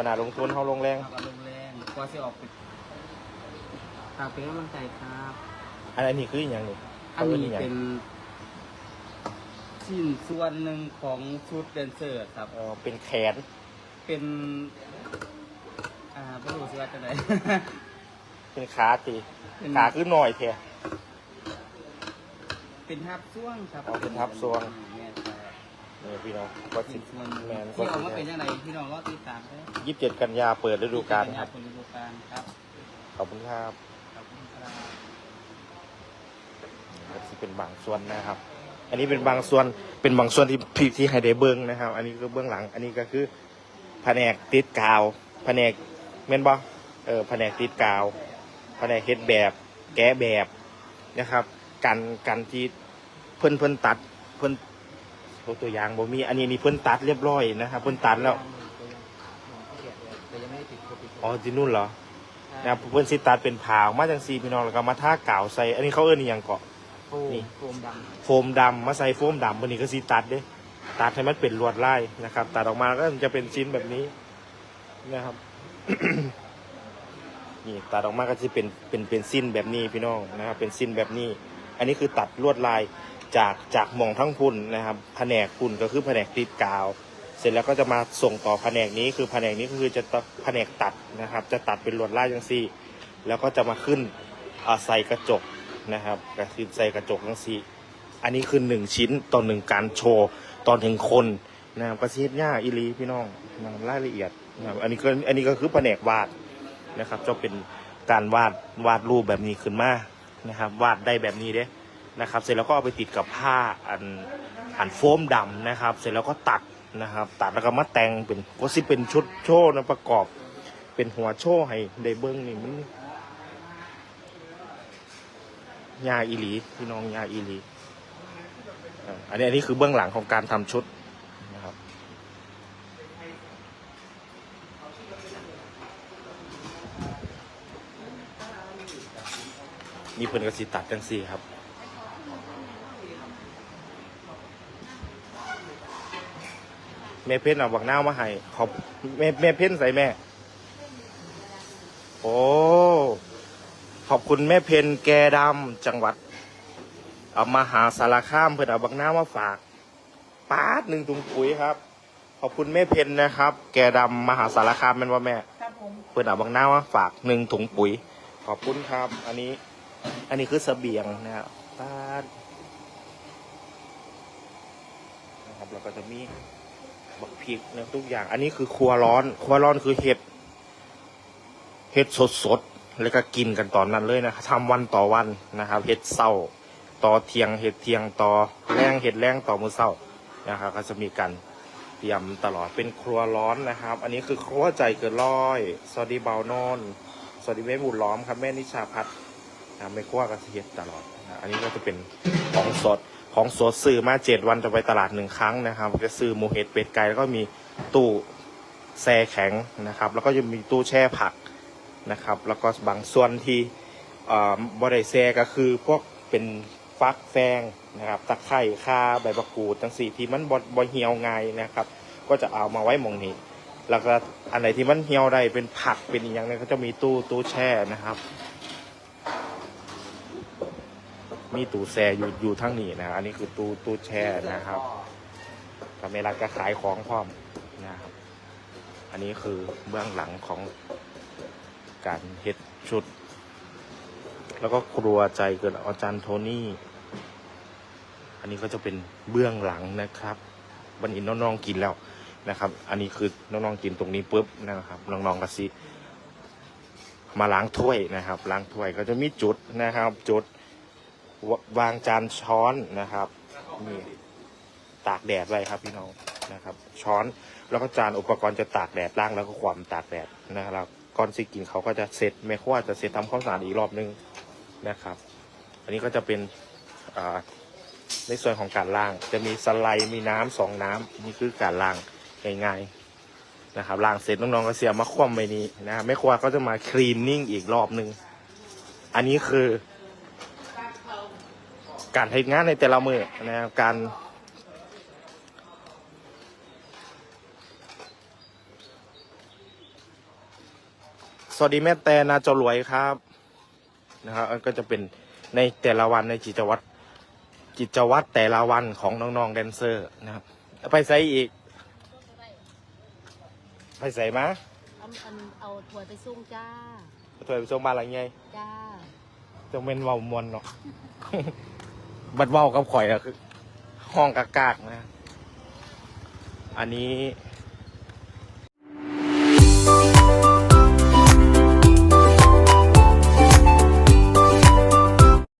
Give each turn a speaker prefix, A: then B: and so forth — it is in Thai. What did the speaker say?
A: ก็น่าลงทุนเฮาลงแรง
B: ครับลงแรงกว่าสิออกไปฝากเป็นกำลังใจครับ
A: อันอันนี้คืออหย่างนี้
B: อันนี้
A: ขา
B: เป็
A: อิ้
B: นชิ้นส่วนหนึ่งของชุดแดนเซอร์ครับ
A: เอ่อเป็นแขน
B: เป็นอ่าไม่รู้สิว่าจะไหน
A: เป็นขาตี
B: เป็น
A: ขาคือหน่อยแท้
B: เป็นทับช่วงครับ
A: อ๋อเป็นทับช่วง
B: แม่ นครับ
A: นี่พี่น้องก็
B: เป็
A: สิ
B: นส่วน
A: แมนก็
B: ที่อ
A: สิ
B: อกมาเป็นยังไงพี่น้องรอติดตามได้
A: ยี่สิบเจ็ดกันยาเปิดฤดูกาลครับ
B: เป็นฤดูกาลครับ
A: ขอบคุณครับ
B: ขอบคุณครับ
A: ก็สิเป็นบางส่วนนะครับ อันนี้เป็นบางส่วน เป็นบางส่วนที่ที่ที่ให้ได้เบิ้งนะครับ อันนี้คือเบื้องหลัง อันนี้ก็คือแผนกติดกาว แผนกเม่นบ่เออ แผนกติดกาว แผนกเฮ็ดแบบ แก้แบบนะครับ การการที่เพิ่นเพิ่นตัด เพิ่น โอ้ตัวอย่างบ่มีอันนี้นี่เพิ่นตัดเรียบร้อยนะครับเพิ่นตัดแล้ว
B: แต่ยังไม่ได้ติดโควิด
A: อ๋อที่นู่นเหรอนะครับเพิ่นสิตัดเป็นผาวมาจังซี่พี่น้องแล้วก็มาทากาวใส่อันนี้เขาเอิ้นอีหยังเกาะ
B: โฟม
A: นี่
B: โฟมด
A: โฟมดำมาใส่โฟมดำวันนี้ก็สีตัดเด้ตัดให้มันเป็นลวดลายนะครับ ตัดออกมาก็จะเป็นชิ้นแบบนี้นะครับ นี่ตัดออกมาก็จะเป็นเป็นเป็นสิ้นแบบนี้พี่น้องนะครับ เป็นสิ้นแบบนี้ อันนี้คือตัดลวดลาย จากจากหมองทั้งพุ่นนะครับแผนกพุ่นก็คือแผนกติดกาว เสร็จแล้วก็จะมาส่งต่อแผนกนี้คือแผนกนี้ก็คือจะตัดแผนกตัดนะครับ จะตัดเป็นลวดลายจังซี่ แล้วก็จะมาขึ้นใส่กระจกนะครับก็คือใส่กระจกจังซี่ อันนี้คือหนึ่งชิ้นต่อหนึ่งการโชว์ตอนถึงคนนะครับกระซีดหญ้าอีหลีพี่น้องนะครับรายละเอียดนะครับอันนี้ก็อันนี้ก็คือแผนกวาดนะครับจะเป็นการวาดวาดรูปแบบนี้ขึ้นมานะครับ วาดได้แบบนี้เด้ นะครับ เสร็จแล้วก็เอาไปติดกับผ้าอันอันโฟมดำนะครับ เสร็จแล้วก็ตัดนะครับ ตัดแล้วก็มาแต่งเป็นก็สิเป็นชุดโชว์นะประกอบ เป็นหัวโชว์ให้ได้เบิ้งนี่มันยาอีหลีพี่น้องยาอีหลีอันนี้อันนี้คือเบื้องหลังของการทำชุดนะครับ นี่เพิ่นกสิตัดจังสี่ครับ แม่เพ่นเอาบักน้าวมาให้ขอบแม่แม่เพ่นใส่แม่ โอ้ขอบคุณแม่เพนแกดำจังหวัดเอามาหาสารข้ามเพื่อนเอาบักน้ามาฝากป้าดหนึ่งถุงปุ๋ยครับ ขอบคุณแม่เพนนะครับ แกดำมหาสารคามเป็นว่าแม่
B: ครับผม
A: เพื่อนเอาบักน้ามาฝากหนึ่งถุงปุ๋ย ขอบคุณครับ อันนี้ อันนี้คือเสบียงนะครับป้าดนะครับแล้วก็จะมี บักพริกนะทุกอย่าง อันนี้คือครัวร้อน ครัวร้อนคือเห็ด เห็ดสดสดๆแล้วก็กินกันตอนนั้นเลยนะครับทำวันต่อวันนะครับ เห็ดเศร้าต่อเทียง เห็ดเทียงต่อแรงเห็ดแรงต่อมือเศร้านะครับ ก็จะมีการเตรียมตลอดเป็นครัวร้อนนะครับ อันนี้คือครัวใจเกินร้อยสวัสดีเบานอนสวัสดีแม่บุญล้อมครับแม่นิชาพัฒน์นะครับไม่ครัวก็เฮ็ดตลอดนะอันนี้ก็จะเป็นของสด ของสดซื้อมาเจ็ดวันจะไปตลาดหนึ่งครั้งนะครับจะซื้อหมูเห็ดเป็ดไก่แล้วก็มีตู้แช่แข็งนะครับ แล้วก็จะมีตู้แช่ผักนะครับ แล้วก็บางส่วนที่บริแซก็คือพวกเป็นฟักแฟงนะครับตะไคร่ข่าใบมะกรูดทั้งสี่ที่มันบดเหี่ยวง่ายนะครับ ก็จะเอามาไว้หมองนี้ แล้วก็อันไหนที่มันเหี่ยวได้เป็นผักเป็นอย่างนี้ก็จะมีตู้ตู้แช่นะครับ มีตู้แช่อยู่อยู่ทั้งนี้นะอันนี้คือตู้ตู้แช่นะครับกาเมรัดก็ขายของพร้อมนะครับ อันนี้คือเบื้องหลังของการเฮ็ดชุด แล้วก็ครัวใจเกิดอาจารย์โทนี่ อันนี้ก็จะเป็นเบื้องหลังนะครับวันนี้น้องๆกินแล้วนะครับ อันนี้คือน้องๆกินตรงนี้ปุ๊บนะครับ น้องๆก็สิมาล้างถ้วยนะครับ ล้างถ้วยก็จะมีจุดนะครับ จุด ววางจานช้อนนะครับนี่ตากแดดไว้ครับพี่น้องนะครับ ช้อนแล้วก็จานอุปกรณ์จะตากแดดล้างแล้วก็ความตากแดดนะครับก่อนสิกินเขาก็จะเสร็จแม่ครัวจะเสร็จทำความสาดอีกรอบนึงนะครับ อันนี้ก็จะเป็นในส่วนของการล่าง จะมีสไลด์มีน้ำสองน้ำนี่คือการล่างง่ายๆนะครับล่างเสร็จน้องๆก็เสียมาคว่ำไปนี้นะครับแม่ครัวก็จะมาคลีนนิ่งอีกรอบหนึ่งอันนี้คือ การทำงานในแต่ละมือนะครับการวัสดีแม่แต่นาจรวยครับนะครับอันก็จะเป็นในแต่ละวันในกิจวัตรกิจวัตรแต่ละวันของน้องๆแดนเซอร์นะครับไปใส่อีก ไปใส่มา
C: เอาอันเอาถั่วไปส่งจ้า
A: ถอยไปส่งบ้านหลังไง
C: จ้า
A: จะเป็นเว้ามวนเนาะ บัดเว้ากับข่อยอะคือ ห้องกากากๆนะ อันนี้